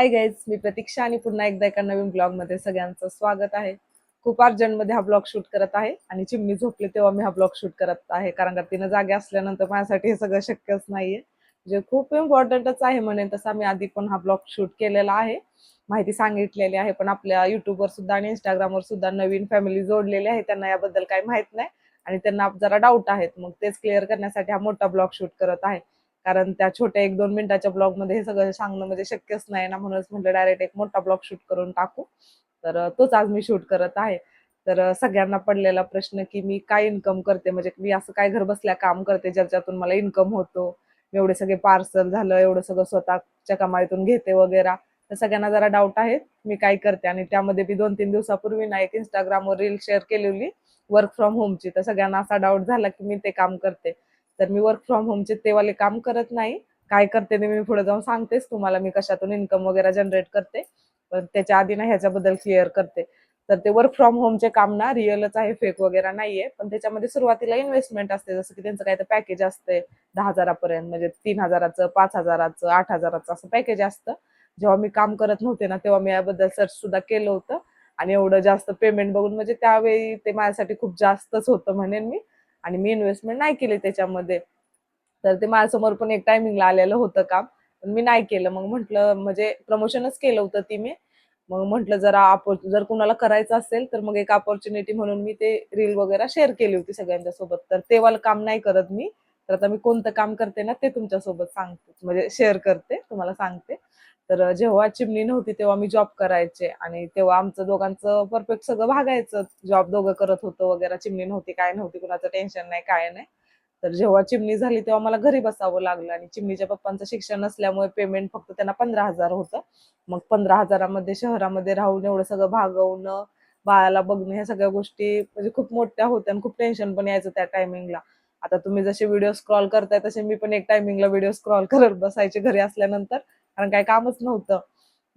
Hi guys मी प्रतीक्षा आणि पुन्हा एकदा एका नवीन ब्लॉगमध्ये सगळ्यांचं स्वागत आहे. खूप अर्जंटमध्ये हा ब्लॉग शूट करत आहे आणि चिमणी झोपले तेव्हा मी हा ब्लॉग शूट करत आहे. कारण का तिनं जागे असल्यानंतर माझ्यासाठी हे सगळं शक्यच नाहीये. म्हणजे खूप इम्पॉर्टंटच आहे म्हणेन तसा मी आधी पण हा ब्लॉग शूट केलेला आहे. माहिती सांगितलेली आहे पण आपल्या युट्यूबवर सुद्धा आणि इंस्टाग्रामवर सुद्धा नवीन फॅमिली जोडलेली आहे त्यांना याबद्दल काही माहीत नाही. आणि त्यांना जरा डाऊट आहेत मग तेच क्लिअर करण्यासाठी हा मोठा ब्लॉग शूट करत आहे. कारण त्या छोट्या एक दोन मिनिटाच्या ब्लॉगमध्ये हे सगळं सांगणं म्हणजे शक्यच नाही ना म्हणूनच म्हटलं डायरेक्ट एक मोठा ब्लॉग शूट करून टाकू. तर तोच आज मी शूट करत आहे. तर सगळ्यांना पडलेला प्रश्न की मी काय इन्कम करते? म्हणजे मी असं काय घर बसल्या काम करते ज्याच्यातून मला इन्कम होतो? मी एवढे सगळे पार्सल झालं एवढं सगळं स्वतःच्या कमाईतून घेते वगैरे. तर सगळ्यांना जरा डाऊट आहे मी काय करते? आणि त्यामध्ये मी दोन तीन दिवसापूर्वी ना एक इंस्टाग्रामवर रील शेअर केलेली वर्क फ्रॉम होमची तर सगळ्यांना असा डाऊट झाला की मी ते काम करते. तर मी वर्क फ्रॉम होमचे ते वाले काम करत नाही. काय करते ते मी पुढे जाऊन सांगतेच तुम्हाला मी कशातून इन्कम वगैरे जनरेट करते. पण त्याच्या आधी ना ह्याच्याबद्दल क्लिअर करते. तर ते वर्क फ्रॉम होमचे काम ना रिअलच आहे फेक वगैरे नाहीये. पण त्याच्यामध्ये सुरुवातीला इन्व्हेस्टमेंट असते जसं की त्यांचं काय तर पॅकेज असते. दहा हजारापर्यंत म्हणजे तीन हजाराचं पाच हजाराचं आठ हजाराचं असं पॅकेज असतं. जेव्हा मी काम करत नव्हते ना तेव्हा मी याबद्दल सर्च सुद्धा केलं होतं. आणि एवढं जास्त पेमेंट बघून म्हणजे त्यावेळी ते माझ्यासाठी खूप जास्तच होतं म्हणेन मी. आणि मी इन्व्हेस्टमेंट नाही केली त्याच्यामध्ये. तर ते माझ्यासमोर पण एक टायमिंगला आलेलं होतं काम. पण मी नाही केलं. मग म्हटलं म्हणजे प्रमोशनच केलं होतं ती मी. मग म्हटलं जरा अपॉर जर कुणाला करायचं असेल तर मग एक अपॉर्च्युनिटी म्हणून मी ते रील वगैरे शेअर केली होती सगळ्यांच्या सोबत. तर तेवाला काम नाही करत मी. तर आता मी कोणतं काम करते ना ते तुमच्यासोबत सांगते. म्हणजे शेअर करते तुम्हाला सांगते. तर जेव्हा चिमणी नव्हती तेव्हा मी जॉब करायचे आणि तेव्हा आमचं दोघांचं परफेक्ट सगळं भागायचं. जॉब दोघं करत होतो वगैरे चिमणी नव्हती काय नव्हती कुणाचं टेन्शन नाही काय नाही. तर जेव्हा चिमणी झाली तेव्हा मला घरी बसावं लागलं आणि चिमणीच्या पप्पांचं शिक्षण नसल्यामुळे पेमेंट फक्त त्यांना पंधरा हजार होतं. मग पंधरा हजारामध्ये शहरामध्ये राहून एवढं सगळं भागवणं बाळाला बघणं ह्या सगळ्या गोष्टी म्हणजे खूप मोठ्या होत्या आणि खूप टेन्शन पण यायचं त्या टायमिंगला आता तुम्ही जसे व्हिडिओ स्क्रॉल करताय तसे मी पण एक टायमिंगला व्हिडिओ स्क्रॉल करत बसायचे घरी असल्यानंतर. कारण काही कामच नव्हतं.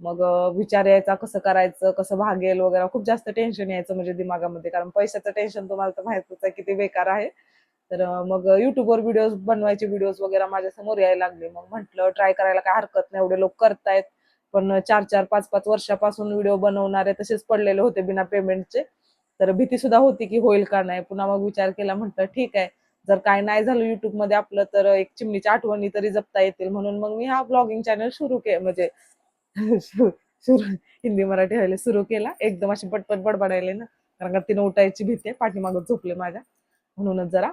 मग विचार यायचा कसं करायचं कसं भागेल वगैरे. खूप जास्त टेन्शन यायचं म्हणजे दिमागामध्ये. कारण पैशाचं टेन्शन तुम्हाला तर माहितच आहे किती बेकार आहे. तर मग युट्यूबवर व्हिडिओ बनवायचे व्हिडिओज वगैरे माझ्यासमोर यायला लागले. मग म्हटलं ट्राय करायला काय हरकत नाही. एवढे लोक करतायत. पण चार चार पाच पाच वर्षापासून व्हिडिओ बनवणारे तसेच पडलेले होते बिना पेमेंटचे तर भीती सुद्धा होती की होईल का नाही. पुन्हा मग विचार केला म्हटलं ठीक आहे. जर काय नाही झालं युट्यूबमध्ये आपलं तर एक चिमणीच्या आठवणी तरी जपता येतील. म्हणून मग मी हा ब्लॉगिंग चॅनल सुरू के म्हणजे हिंदी मराठी व्हायला सुरू केला. एकदम अशी पटपट बडबडायले ना. कारण का तिनं उठायची भीती आहे पाठीमागं झोपले माझ्या. म्हणूनच जरा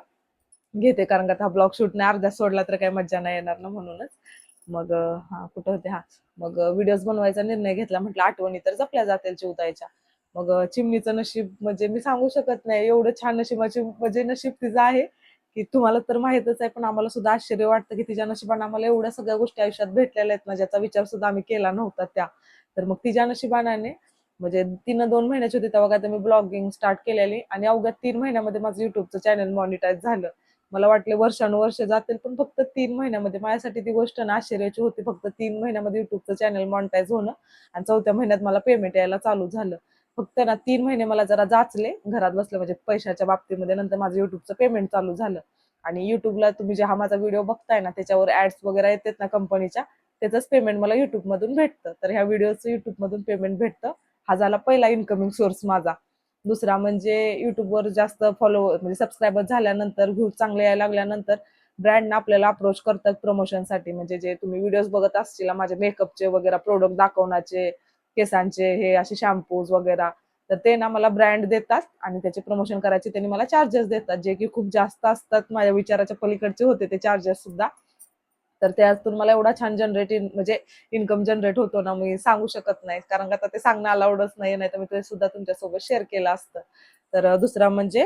घेते कारण का हा ब्लॉग शूट नाही अर्ध्या सोडला तर काही मज्जा नाही येणार ना म्हणूनच. मग हा कुठं होते हा. मग व्हिडिओज बनवायचा निर्णय घेतला म्हटलं आठवणी तर जपल्या जातील चिवतायच्या मग चिमणीचं नशीब म्हणजे मी सांगू शकत नाही. एवढं छान नशिबाची म्हणजे नशीब तिचं आहे. की तुम्हाला तर माहितच आहे पण आम्हाला सुद्धा आश्चर्य वाटतं की तिच्या नशिबाने आम्हाला एवढ्या सगळ्या गोष्टी आयुष्यात भेटलेल्या आहेत ना ज्याचा विचार सुद्धा आम्ही केला नव्हता त्या. तर मग तिच्या नशिबाने म्हणजे तिनं दोन महिन्याची होती तेव्हा काय मी ब्लॉगिंग स्टार्ट केलेली आणि अवघ्या तीन महिन्यामध्ये माझं युट्यूबचं चॅनल मॉनिटाईज झालं. मला वाटले वर्षानुवर्ष जातील पण फक्त तीन महिन्यामध्ये माझ्यासाठी ती गोष्ट ना आश्चर्याची होती फक्त तीन महिन्यामध्ये युट्यूबचं चॅनल मॉनिटाईज होणं आणि चौथ्या महिन्यात मला पेमेंट यायला चालू झालं. फक्त ना तीन महिने मला जरा जाचले घरात बसले म्हणजे पैशाच्या बाबतीमध्ये. नंतर माझं युट्यूबचं पेमेंट चालू झालं. आणि युट्यूबला तुम्ही जे हा माझा व्हिडिओ बघताय ना त्याच्यावर ऍड्स वगैरे येतात ना कंपनीच्या त्याचंच पेमेंट मला युट्यूब मधून भेटतं. तर ह्या व्हिडिओचं युट्यूब मधून पेमेंट भेटतं. हा झाला पहिला इन्कमिंग सोर्स माझा. दुसरा म्हणजे युट्यूबवर जास्त फॉलो म्हणजे सबस्क्रायबर झाल्यानंतर व्ह्यूज चांगले यायला लागल्यानंतर ब्रँड आपल्याला अप्रोच करतात प्रमोशनसाठी म्हणजे जे तुम्ही व्हिडिओज बघत असतील माझे मेकअपचे वगैरे प्रोडक्ट दाखवण्याचे केसांचे हे असे शॅम्पूज वगैरे तर ते ना मला ब्रँड देतात आणि त्याचे प्रमोशन करायचे त्यांनी मला चार्जेस देतात. जे की खूप जास्त असतात माझ्या विचाराच्या पलीकडचे होते ते चार्जेस सुद्धा. तर त्यातून मला एवढा छान जनरेट म्हणजे इन्कम जनरेट होतो ना मी सांगू शकत नाही. कारण का आता ते सांगणं अलाउडच नाही नाही तर मी ते सुद्धा तुमच्यासोबत शेअर केलं असतं. तर दुसरा म्हणजे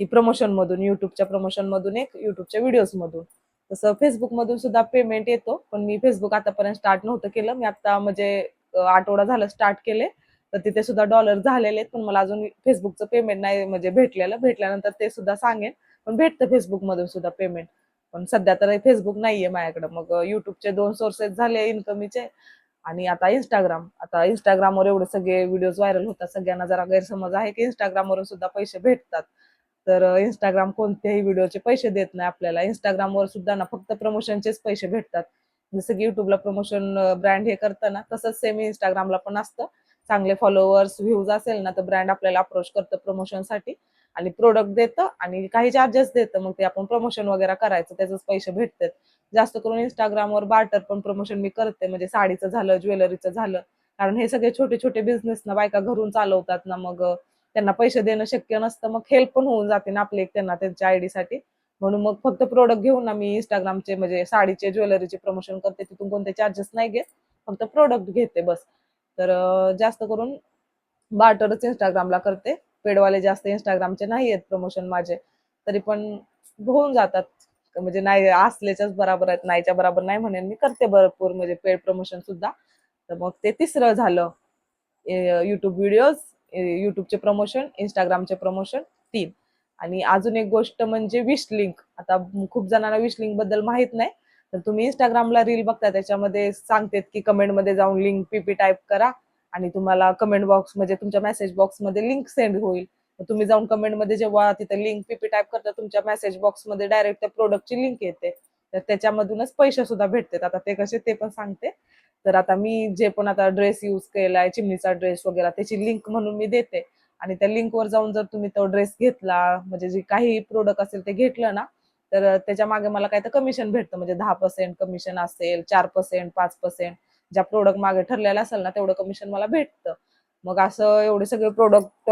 की प्रमोशन मधून युट्यूबच्या प्रमोशन मधून एक युट्यूबच्या व्हिडिओज मधून. तसं फेसबुक मधून सुद्धा पेमेंट येतो पण मी फेसबुक आतापर्यंत स्टार्ट नव्हतं केलं. मी आता म्हणजे आठवडा झालं स्टार्ट केले तर तिथे सुद्धा डॉलर झालेले आहेत. पण मला अजून फेसबुकचं पेमेंट नाही म्हणजे भेटलेलं. भेटल्यानंतर ते सुद्धा सांगेन. पण भेटतं फेसबुक मधून सुद्धा पेमेंट पण सध्या तर फेसबुक नाहीये माझ्याकडे. मग युट्यूबचे दोन सोर्सेस झाले इन्कमीचे आणि आता इंस्टाग्राम आता इंस्टाग्रामवर एवढे सगळे व्हिडिओज व्हायरल होतात. सगळ्यांना जरा गैरसमज आहे की इंस्टाग्रामवरून सुद्धा पैसे भेटतात. तर इंस्टाग्राम कोणत्याही व्हिडिओचे पैसे देत नाही आपल्याला. इंस्टाग्रामवर सुद्धा ना फक्त प्रमोशनचेच पैसे भेटतात. जसं की युट्यूबला प्रमोशन ब्रँड हे करतं ना तसंच सेम इंस्टाग्रामला पण असतं. चांगले फॉलोअर्स व्ह्यूज असेल ना तर ब्रँड आपल्याला अप्रोच करतं प्रमोशनसाठी आणि प्रोडक्ट देतं आणि काही चार्जेस देतं. मग ते आपण प्रमोशन वगैरे करायचं त्याचेच पैसे भेटतात. जास्त करून इंस्टाग्रामवर बार्टर पण प्रमोशन मी करते. म्हणजे साडीचं झालं ज्वेलरीचं झालं. कारण हे सगळे छोटे छोटे बिझनेस ना बायका घरून चालवतात ना मग त्यांना पैसे देणं शक्य नसतं. मग हेल्प पण होऊन जाते ना आपले त्यांना त्यांच्या आयडी साठी. म्हणून मग फक्त प्रोडक्ट घेऊन ना मी इंस्टाग्रामचे म्हणजे साडीचे ज्वेलरीचे प्रमोशन करते. तिथून कोणते चार्जेस नाही घेत. फक्त प्रोडक्ट घेते बस. तर जास्त करून बार्टरच इंस्टाग्रामला करते. पेडवाले जास्त इंस्टाग्रामचे नाही आहेत प्रमोशन माझे. तरी पण होऊन जातात. म्हणजे नाही असल्याच्याच बराबर आहेत नाहीच्या बराबर नाही म्हणेन मी. करते भरपूर म्हणजे पेड प्रमोशन सुद्धा. तर मग ते तिसरं झालं. युट्यूब व्हिडिओज युट्यूबचे प्रमोशन इंस्टाग्रामचे प्रमोशन तीन. आणि अजून एक गोष्ट म्हणजे विश लिंक आता खूप जणांना विश लिंकबद्दल माहीत नाही तर तुम्ही इंस्टाग्रामला रील बघता त्याच्यामध्ये सांगतेत की कमेंटमध्ये जाऊन लिंक पीपी टाईप करा आणि तुम्हाला कमेंट बॉक्स म्हणजे तुमच्या मेसेज बॉक्समध्ये लिंक सेंड होईल. तुम्ही जाऊन कमेंटमध्ये जेव्हा तिथे लिंक पीपी टाईप करता तुमच्या मेसेज बॉक्समध्ये डायरेक्ट त्या प्रोडक्टची लिंक येते. तर त्याच्यामधूनच पैसे सुद्धा भेटतात. आता ते कसे ते पण सांगते. तर आता मी जे पण आता ड्रेस यूज केलाय चिमणीचा ड्रेस वगैरे त्याची लिंक म्हणून मी देते. आणि त्या लिंकवर जाऊन जर तुम्ही तो ड्रेस घेतला म्हणजे जे काही प्रोडक्ट असेल ते घेतलं ना तर त्याच्यामागे मला काय तर कमिशन भेटतं. म्हणजे दहा पर्सेंट कमिशन असेल चार पर्सेंट पाच पर्सेंट ज्या प्रोडक्ट मागे ठरलेलं असेल ना तेवढं कमिशन मला भेटतं. मग असं एवढे सगळे प्रोडक्ट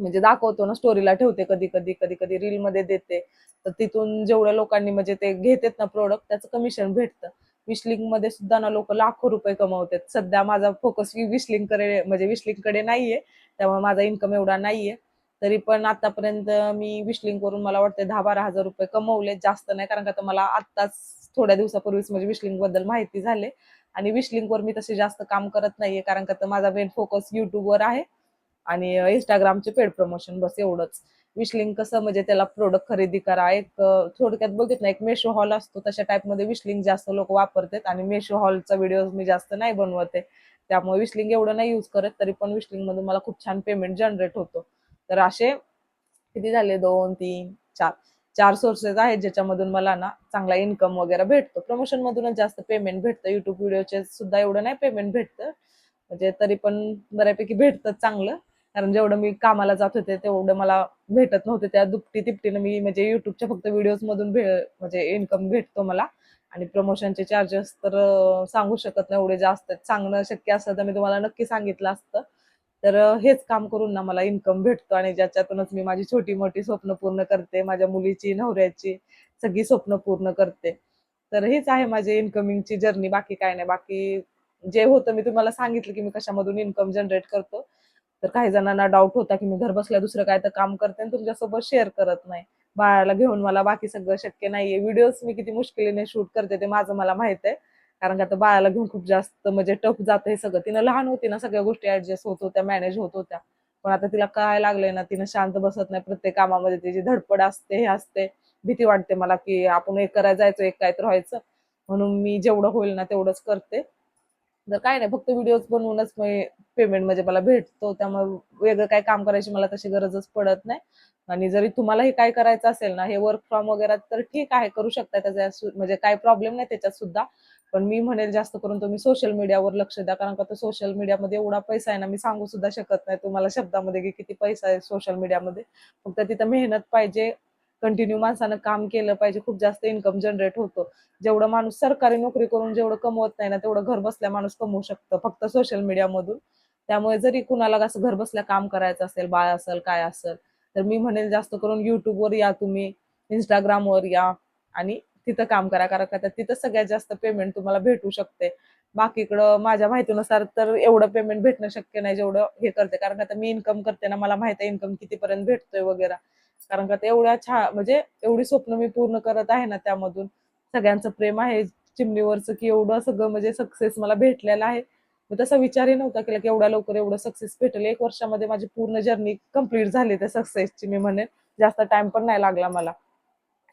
म्हणजे दाखवतो ना स्टोरीला ठेवते कधी कधी कधी कधी रील मध्ये देते. तर तिथून जेवढ्या लोकांनी म्हणजे ते घेतात ना प्रोडक्ट त्याचं कमिशन भेटतं. विशलिंकमध्ये सुद्धा ना लोक लाखो रुपये कमवतात. सध्या माझा फोकस विशलिंककडे म्हणजे विश्लिंगकडे नाहीये. त्यामुळे माझा इन्कम एवढा नाहीये. तरी पण आतापर्यंत मी विशलिंग करून मला वाटतं दहा बारा हजार रुपये कमवले जास्त नाही कारण का मला आत्ताच थोड्या दिवसापूर्वीच म्हणजे विश्लिंगबद्दल माहिती झाले. आणि विश्लिंग वर मी तसे जास्त काम करत नाहीये कारण का माझा मेन फोकस युट्यूबवर आहे. आणि इंस्टाग्रामचे पेड प्रमोशन बस एवढंच. विश्लिंग कसं म्हणजे त्याला प्रोडक्ट खरेदी करा. एक थोडक्यात बघित ना एक मेशो हॉल असतो तशा टाईपमध्ये विशलिंक जास्त लोक वापरतात. आणि मेशो हॉलचा व्हिडिओ मी जास्त नाही बनवते. त्यामुळे विशलिंग एवढं नाही यूज करत तरी पण विशलिंग मधून मला खूप छान पेमेंट जनरेट होतो. तर असे किती झाले? दोन तीन चार. चार सोर्सेस आहेत ज्याच्यामधून मला ना चांगला इन्कम वगैरे भेटतो. प्रमोशन मधूनच जास्त पेमेंट भेटतं. युट्यूब व्हिडिओचे सुद्धा एवढं नाही पेमेंट भेटतं. म्हणजे तरी पण बऱ्यापैकी भेटतं चांगलं. कारण जेवढं मी कामाला जात होते तेवढं मला भेटत नव्हते. त्या दुपटी तिपटीनं मी म्हणजे युट्यूबच्या फक्त व्हिडिओज मधून म्हणजे इन्कम भेटतो मला. आणि प्रमोशनचे चार्जेस तर सांगू शकत नाही एवढे जास्त सांगणं शक्य असतं तर मी तुम्हाला नक्की सांगितलं असतं. तर हेच काम करून ना मला इन्कम भेटतो आणि ज्याच्यातूनच मी माझी छोटी मोठी स्वप्न पूर्ण करते माझ्या मुलीची नवऱ्याची सगळी स्वप्न पूर्ण करते. तर हेच आहे माझी इन्कमिंगची जर्नी बाकी काय नाही. बाकी जे होतं मी तुम्हाला सांगितलं की मी कशामधून इन्कम जनरेट करतो. तर काही जणांना डाऊट होता की मी घर बसल्या दुसरं काय तर काम करते आणि तुमच्यासोबत शेअर करत नाही. बाळाला घेऊन मला बाकी सगळं शक्य नाहीये. व्हिडिओज मी किती मुश्किलीने शूट करते ते माझं मला माहीत आहे. कारण का आता बाळाला घेऊन खूप जास्त म्हणजे टफ जातं हे सगळं. तिनं लहान होती ना सगळ्या गोष्टी ऍडजस्ट होत होत्या मॅनेज होत होत्या. पण आता तिला काय लागलंय ना तिनं शांत बसत नाही प्रत्येक कामामध्ये. तिची धडपड असते हे असते. भीती वाटते मला की आपण एक करायला जायचं एक काय तर व्हायचं. म्हणून मी जेवढं होईल ना तेवढंच करते. तर काय नाही फक्त व्हिडिओज बनवूनच पेमेंट म्हणजे मला भेटतो. त्यामुळे वेगळं काय काम करायची मला तशी गरजच पडत नाही. आणि जरी तुम्हाला हे काय करायचं असेल ना हे वर्क फ्रॉम वगैरे तर ठीक आहे करू शकता त्याचा म्हणजे काय प्रॉब्लेम नाही त्याच्यात सुद्धा. पण मी म्हणेल जास्त करून तुम्ही सोशल मीडियावर लक्ष द्या. कारण का सोशल मीडियामध्ये एवढा पैसा आहे ना मी सांगू सुद्धा शकत नाही तुम्हाला शब्दामध्ये की किती पैसा आहे सोशल मीडियामध्ये फक्त तिथं मेहनत पाहिजे कंटिन्यू माणसानं काम केलं पाहिजे. खूप जास्त इन्कम जनरेट होतो. जेवढं माणूस सरकारी नोकरी करून जेवढं कमवत नाही ना तेवढं घर बसल्या माणूस कमवू शकतं. फक्त सोशल मीडियामधून त्यामुळे जरी कुणाला असं घर बसल्या काम करायचं असेल बाळ असेल काय असेल तर मी म्हणेल जास्त करून युट्यूबवर या तुम्ही इंस्टाग्रामवर या आणि तिथं काम करा. कारण का तिथं सगळ्यात जास्त पेमेंट तुम्हाला भेटू शकते. बाकीकडं माझ्या माहितीनुसार तर एवढं पेमेंट भेटणं शक्य नाही जेवढं हे करते. कारण आता मी इन्कम करते ना मला माहिती आहे इन्कम कितीपर्यंत भेटतोय वगैरे. कारण का ते एवढ्या छान म्हणजे एवढी स्वप्न मी पूर्ण करत आहे ना त्यामधून. सगळ्यांचं प्रेम आहे चिमणीवरचं की एवढं सगळं म्हणजे सक्सेस मला भेटलेलं आहे. मी तसा विचारही नव्हता केला की एवढ्या लवकर एवढं सक्सेस भेटेल. एक वर्षामध्ये माझी पूर्ण जर्नी कंप्लीट झाली त्या सक्सेसची मी म्हणेन. जास्त टाइम पण नाही लागला मला.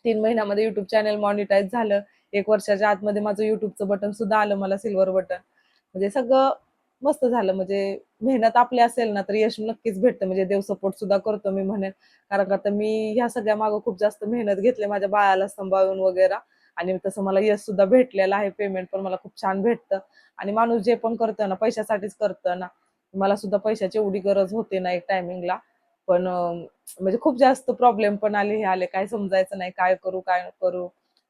तीन महिन्यामध्ये युट्यूब चॅनल मॉनिटाईज झालं. एक वर्षाच्या आतमध्ये माझं युट्यूबचं बटन सुद्धा आलं मला सिल्वर बटन म्हणजे सगळं मस्त झालं. म्हणजे मेहनत आपली असेल ना तर यश नक्कीच भेटतं. म्हणजे देव सपोर्ट सुद्धा करतो मी म्हणेन. कारण का आता मी ह्या सगळ्या मागं खूप जास्त मेहनत घेतली माझ्या बाळाला सांभाळून वगैरे. आणि तसं मला यश सुद्धा भेटलेलं आहे. पेमेंट पण मला खूप छान भेटतं. आणि माणूस जे पण करतं ना पैशासाठीच करतं ना मला सुद्धा पैशाची एवढी गरज होते ना एक टायमिंगला पण म्हणजे खूप जास्त प्रॉब्लेम पण आले हे आले. काय समजायचं नाही काय करू काय करू.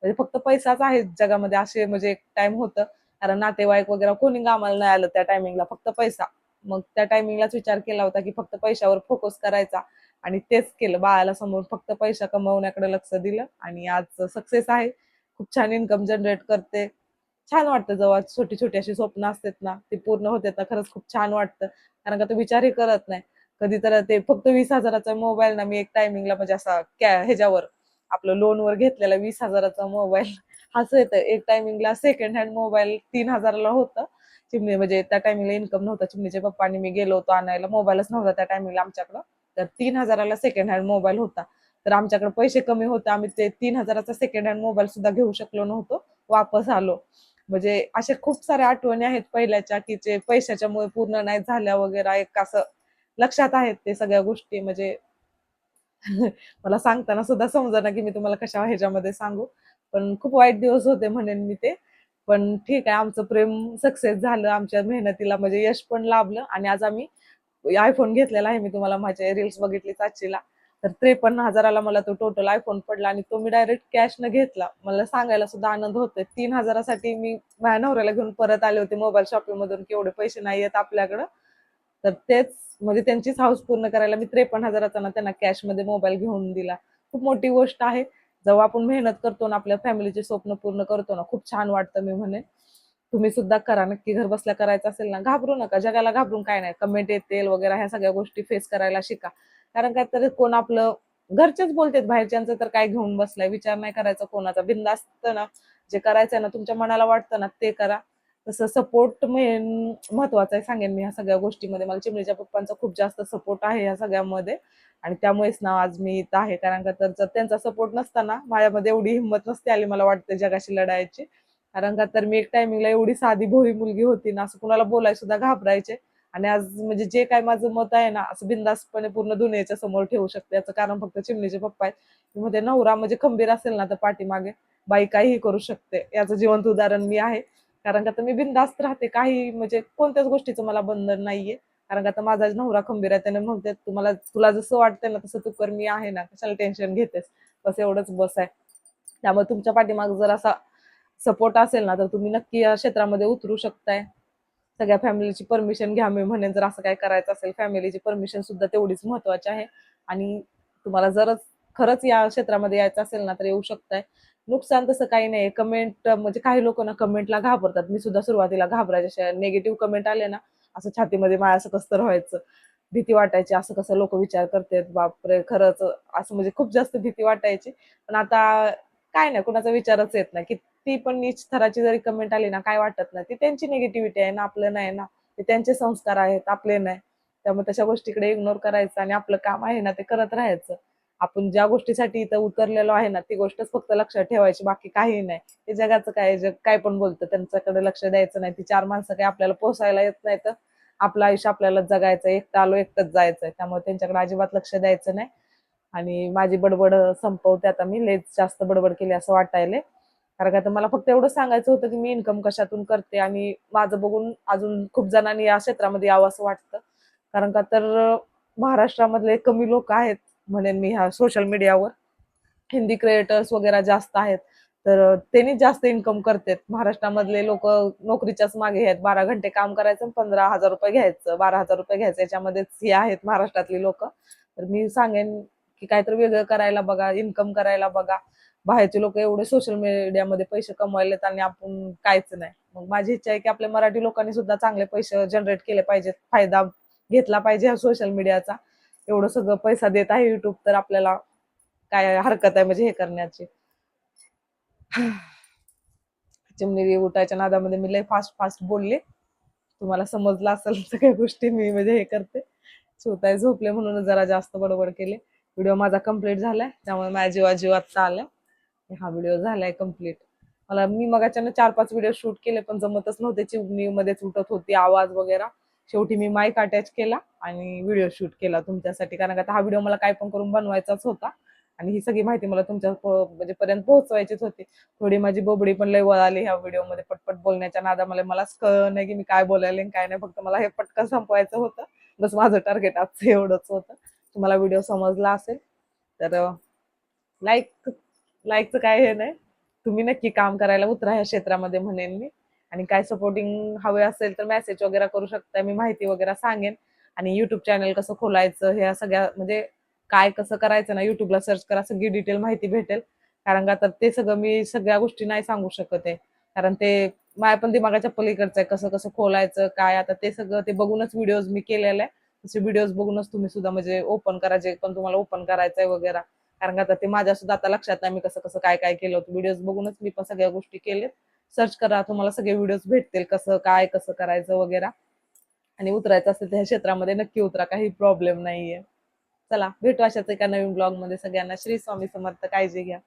म्हणजे फक्त पैसाच आहे जगामध्ये. असे म्हणजे एक टाइम होतं. कारण नातेवाईक वगैरे कोणी कामाला नाही आलं त्या टायमिंगला फक्त पैसा. मग त्या टायमिंगलाच विचार केला होता की फक्त पैशावर फोकस करायचा. आणि तेच केलं. बाळाला समोर फक्त पैसा कमवण्याकडे लक्ष दिलं आणि आज सक्सेस आहे. खूप छान इन्कम जनरेट करते. छान वाटतं जेव्हा छोटी छोटी अशी स्वप्न असतात ना ते पूर्ण होते तर खरंच खूप छान वाटतं. कारण का तो विचारही करत नाही. कधी तर ते फक्त वीस हजाराचा मोबाईल ना मी एक टायमिंगला म्हणजे असा ह्याच्यावर आपलं लोनवर घेतलेला वीस हजाराचा मोबाईल असं येतं. एक टायमिंगला सेकंड हँड मोबाईल तीन हजाराला होतं. चिमणी म्हणजे त्या टायमिंगला इन्कम नव्हता. चिमणीच्या पप्पानी मी गेलो होतो आणायला. मोबाईलच नव्हता त्या टायमिंगला आमच्याकडं. तर तीन हजाराला सेकंड हँड मोबाईल होता. तर आमच्याकडे पैसे कमी होते. आम्ही ते तीन हजाराचा सेकंड हँड मोबाईल सुद्धा घेऊ शकलो नव्हतो. वापस आलो. म्हणजे अशा खूप साऱ्या आठवणी आहेत पहिल्याच्या की जे पैशाच्यामुळे पूर्ण नाही झाल्या वगैरे. एक असं लक्षात आहेत ते सगळ्या गोष्टी. म्हणजे मला सांगताना सुद्धा समजा ना की मी तुम्हाला कशा ह्याच्यामध्ये सांगू. पण खूप वाईट दिवस होते म्हणेन मी ते. पण ठीक आहे आमचं प्रेम सक्सेस झालं आमच्या मेहनतीला म्हणजे यश पण लाभलं आणि आज आम्ही आयफोन घेतलेला आहे मी तुम्हाला माझ्या रील्स बघितली चाचीला तर त्रेपन्न हजाराला मला तो टोटल आयफोन पडला आणि तो मी डायरेक्ट कॅश न घेतला. मला सांगायला सुद्धा आनंद होतोय. तीन हजारासाठी मी माझ्या नवऱ्याला घेऊन परत आले होते मोबाईल शॉपिंग मधून की एवढे पैसे नाही आहेत आपल्याकडं. तर तेच म्हणजे त्यांचीच हाऊस पूर्ण करायला मी त्रेपन्न हजाराचा ना त्यांना कॅशमध्ये मोबाईल घेऊन दिला. खूप मोठी गोष्ट आहे. जेव्हा आपण मेहनत करतो ना आपल्या फॅमिलीचे स्वप्न पूर्ण करतो ना खूप छान वाटतं मी म्हणेन. तुम्ही सुद्धा करा नक्की घर बसल्या करायचं असेल ना घाबरू नका. जगाला घाबरून काय नाही. कमेंट येतील वगैरे ह्या सगळ्या गोष्टी फेस करायला शिका. कारण काय तर कोण आपलं घरचेच बोलतात बाहेरच्यांचं तर काय घेऊन बसलाय? विचार नाही करायचा कोणाचा. बिंदास्त ना जे करायचंय ना तुमच्या मनाला वाटतं ना ते करा. तसं सपोर्ट मेन महत्त्वाचा आहे सांगेन मी ह्या सगळ्या गोष्टीमध्ये. मला चिमणीच्या पप्पांचा खूप जास्त सपोर्ट आहे ह्या सगळ्यामध्ये. आणि त्यामुळेच ना आज मी इथं आहे. कारण का तर त्यांचा सपोर्ट नसताना माझ्यामध्ये एवढी हिंमत नसते आली मला वाटतं जगाशी लढायची. कारण का तर मी एक टायमिंगला एवढी साधी भोळी मुलगी होती ना असं कुणाला बोलाय सुद्धा घाबरायचे. आणि आज म्हणजे जे काय माझं मत आहे ना असं बिंदासपणे पूर्ण दुनियेच्या समोर ठेवू शकते. याचं कारण फक्त चिमणीचे पप्पा आहे मध्ये म्हणजे नवरा म्हणजे खंबीर असेल ना तर पाठीमागे बाई काहीही करू शकते. याचं जिवंत उदाहरण मी आहे. कारण का तर मी बिनधास्त राहते काही म्हणजे कोणत्याच गोष्टीचं मला बंधन नाहीये. कारण का आता माझा नवरा खंबीर आहे त्याने म्हणते तुम्हाला तुला जसं वाटतंय ना तसं तू कर मी आहे ना कशाला टेन्शन घेतेस? बस एवढंच बस आहे. त्यामुळे तुमच्या पाठीमाग जर असा सपोर्ट असेल ना तर तुम्ही नक्की या क्षेत्रामध्ये उतरू शकताय. सगळ्या फॅमिलीची परमिशन घ्या मी म्हणेन जर असं काय करायचं असेल फॅमिलीची परमिशन सुद्धा तेवढीच महत्वाची आहे. आणि तुम्हाला जर खरंच या क्षेत्रामध्ये यायचं असेल ना तर येऊ शकताय. नुकसान तसं काही नाही कमेंट म्हणजे काही लोक ना कमेंटला घाबरतात. मी सुद्धा सुरुवातीला घाबरायचे. नेगेटिव्ह कमेंट आले ना असं छातीमध्ये माया असं कसं तर व्हायचं भीती वाटायची. असं कसं लोक विचार करतात? बापरे खरंच असं म्हणजे खूप जास्त भीती वाटायची. पण आता काय नाही कुणाचा विचारच येत नाही. की ती पण नीच थराची जरी कमेंट आली ना काय वाटत नाही. ती त्यांची निगेटिव्हिटी आहे ना आपलं नाही ना. ते त्यांचे संस्कार आहेत आपले नाही. त्यामुळे तशा गोष्टीकडे इग्नोर करायचं आणि आपलं काम आहे ना ते करत राहायचं. आपण ज्या गोष्टीसाठी इथं उतरलेलो आहे ना ती गोष्टच फक्त लक्षात ठेवायची बाकी काही नाही. ते जगाचं काय जग काय पण बोलतं त्यांच्याकडे लक्ष द्यायचं नाही. ती चार माणसं काही आपल्याला पोसायला येत नाही तर आपलं आयुष्य आपल्याला जगायचं एकटं आलो एकटंच जायचंय. त्यामुळे त्यांच्याकडे अजिबात लक्ष द्यायचं नाही. आणि माझी बडबड संपवते आता मी लेच जास्त बडबड केली असं वाटायले कारण का मला फक्त एवढं सांगायचं होतं की मी इन्कम कशातून करते आणि माझं बघून अजून खूप जणांनी या क्षेत्रामध्ये यावं असं वाटतं. कारण का तर महाराष्ट्रामधले कमी लोक आहेत. म्हणेन मी ह्या सोशल मीडियावर हिंदी क्रिएटर्स वगैरे जास्त आहेत. तर त्यांनी जास्त इन्कम करतात. महाराष्ट्रामधले लोक नोकरीच्याच मागे आहेत. बारा घंटे काम करायचं पंधरा हजार रुपये घ्यायचं. बारा हजार रुपये घ्यायचं. याच्यामध्येच हे आहेत महाराष्ट्रातली लोक. तर मी सांगेन की काहीतरी वेगळं करायला बघा इन्कम करायला बघा. बाहेरचे लोक एवढे सोशल मीडियामध्ये पैसे कमवायलेत आणि आपण कायच नाही. मग माझी इच्छा आहे की आपल्या मराठी लोकांनी सुद्धा चांगले पैसे जनरेट केले पाहिजेत. फायदा घेतला पाहिजे हा सोशल मीडियाचा एवढं सगळं पैसा देत आहे युट्यूब तर आपल्याला काय हरकत आहे म्हणजे हे करण्याची. चिमणी उठायच्या नादामध्ये मी लय फास्ट फास्ट बोलले. तुम्हाला समजलं असेल सगळ्या गोष्टी मी म्हणजे हे करते. स्वतः झोपले म्हणून जरा जास्त बडबड केले. व्हिडिओ माझा कंप्लीट झालाय त्यामुळे माझ्या जीवा जीव आत्ता आलाय. हा व्हिडिओ झालाय कंप्लीट मला मी मगाच्यानं चार पाच व्हिडिओ शूट केले पण जमतच नव्हते. चिमणी मध्येच उठत होती आवाज वगैरे. शेवटी मी माईक अटॅच केला आणि व्हिडिओ शूट केला तुमच्यासाठी. कारण का हा व्हिडिओ मला काय पण करून बनवायचाच होता. आणि ही सगळी माहिती मला तुमच्या म्हणजे पर्यंत पोहोचवायचीच होती. थोडी माझी बोबडी पण लय वळाली ह्या व्हिडिओमध्ये पटपट बोलण्याच्या नादामध्ये मलाच कळ नाही की मी काय बोलायले काय नाही. फक्त मला हे पटकन संपवायचं होतं. बस माझं टार्गेट आजचं एवढंच होतं. तुम्हाला व्हिडिओ समजला असेल तर लाईक लाईकचं काय हे नाही. तुम्ही नक्की काम करायला उतरा ह्या क्षेत्रामध्ये म्हणेन मी. आणि काय सपोर्टिंग हवे असेल तर मेसेज वगैरे करू शकता मी माहिती वगैरे सांगेन. आणि युट्यूब चॅनल कसं खोलायचं ह्या सगळ्या म्हणजे काय कसं करायचं ना युट्यूबला सर्च करा सगळी डिटेल माहिती भेटेल. कारण का तर ते सगळं मी सगळ्या गोष्टी नाही सांगू शकत आहे. कारण ते माझ्या पण दिमागाच्या पलीकडचं आहे कसं कसं खोलायचं काय आता ते सगळं ते बघूनच व्हिडिओज मी केलेले आहे. तसे व्हिडिओज बघूनच तुम्ही सुद्धा म्हणजे ओपन करा जे पण तुम्हाला ओपन करायचंय वगैरे. कारण का आता ते माझ्या सुद्धा आता लक्षात नाही मी कसं कसं काय काय केलं होतं. व्हिडिओज बघूनच मी पण सगळ्या गोष्टी केल्यात सर्च करा तुम्हाला सगळे व्हिडिओज भेटतील कसं काय कसं करायचं वगैरे. आणि उतरायचं असेल तर ह्या क्षेत्रामध्ये नक्की उतरा काही प्रॉब्लेम नाहीये. चला भेटू अशाच एका नवीन ब्लॉगमध्ये. सगळ्यांना श्री स्वामी समर्थ काळजी घ्या.